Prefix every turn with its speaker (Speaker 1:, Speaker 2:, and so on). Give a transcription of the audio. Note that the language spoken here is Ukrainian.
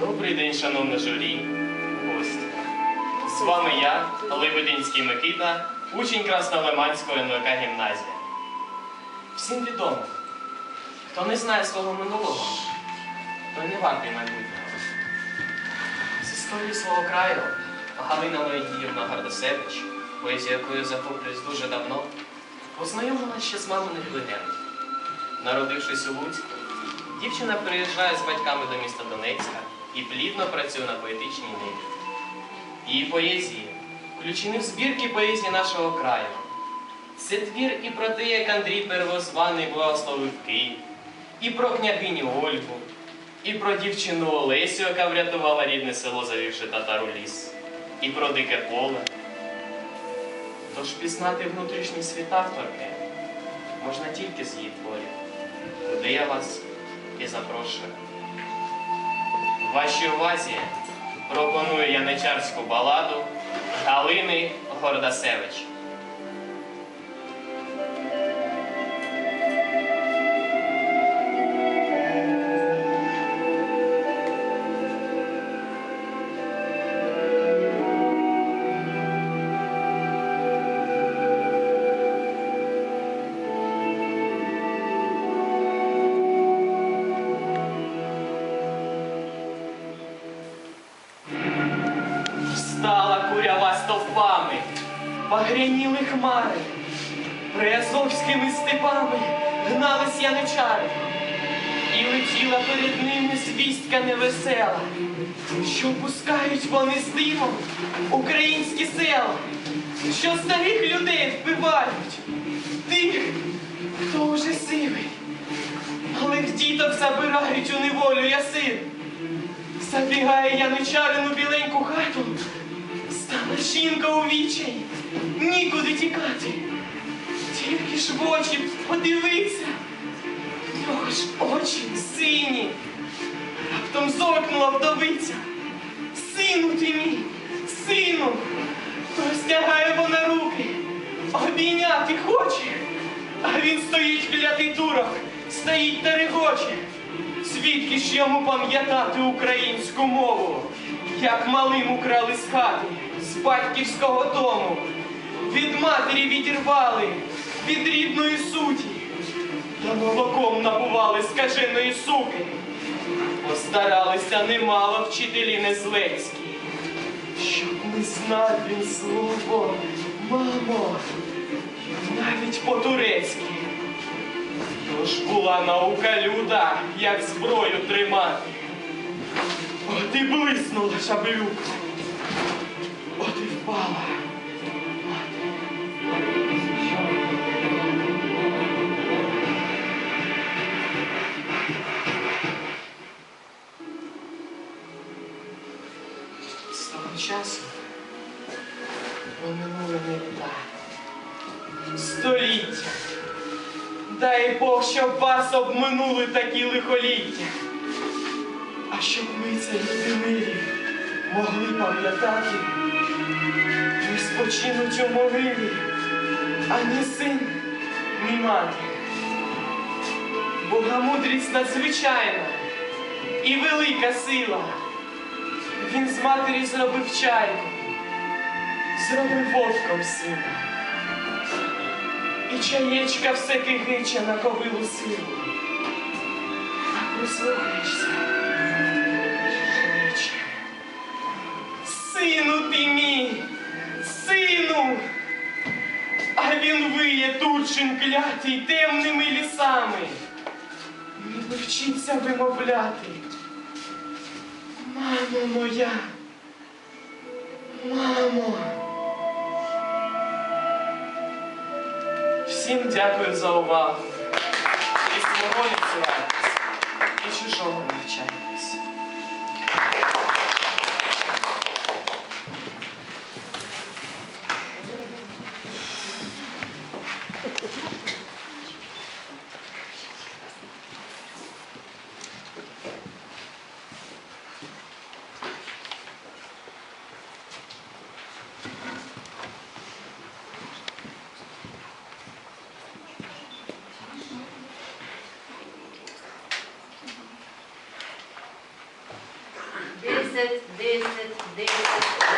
Speaker 1: Добрий день, шановне журі, гості. З вами я, Лебединський Микита, учень Краснолиманської НВК гімназії. Всім відомо, хто не знає свого минулого, той не вартий майбутнього. З свого краю Галина Леонідівна Гардасевич, поезія якою захоплююсь дуже давно, познайомилася ще з маминих легенд. Народившись у Луцьку, дівчина переїжджає з батьками до міста Донецька і плідно працює на поетичній ниві. Її поезії включені в збірки поезії нашого краю. Це твір і про те, як Андрій Первозваний благословив Київ, і про княгиню Ольгу, і про дівчину Олесю, яка врятувала рідне село, завівши татару ліс, і про дике поле. Тож пізнати внутрішній світ авторки можна тільки з її творів, куди я вас і запрошую. Вашій увазі пропоную яничарську баладу Галини Гордасевич. Погряніли хмари, приазовськими степами гнались яничари, і летіла перед ними звістка невесела, що пускають вони з димом українські села, що старих людей вбивають, тих, хто уже сивий, малих діток забирають у неволю ясин. Забігає яничарину біленьку хату, стала жінка у вічі, нікуди тікати. Тільки ж в очі подивися, в нього ж очі сині. Раптом зоркнула вдовиця. Сину ти мій, сину, простягає вона руки, обійняти хоче, а він стоїть клятий турок, стоїть та регоче. Звідки ж йому пам'ятати українську мову, як малим украли з хати, з батьківського дому, від матері відірвали, від рідної суті, та молоком набували скаженої суки. Постаралися немало вчителі незлецькі, щоб не знав він слово, мамо, навіть по-турецьки. Тож була наука люда, як зброю тримати. От і блиснула шаблюка. Проминули не. Століття. Дай Бог, щоб вас обминули такі лихоліття. А щоб ми це люди милі могли пам'ятати, не спочинуть у могилі ані син, ні мати. Богомудрість надзвичайна і велика сила. Він з матері зробив чайку, зробив вовком сина. І чаєчка все кигича на ковилу силу. А прислухаєшся. Сину ти мій, сину, а він виє турчин клятий темними лісами. Не вчиться вимовляти. Мамо моя, мамо. Всім дякую за увагу. І свого цурайтесь, і чужого навчайтесь.
Speaker 2: this, this, this.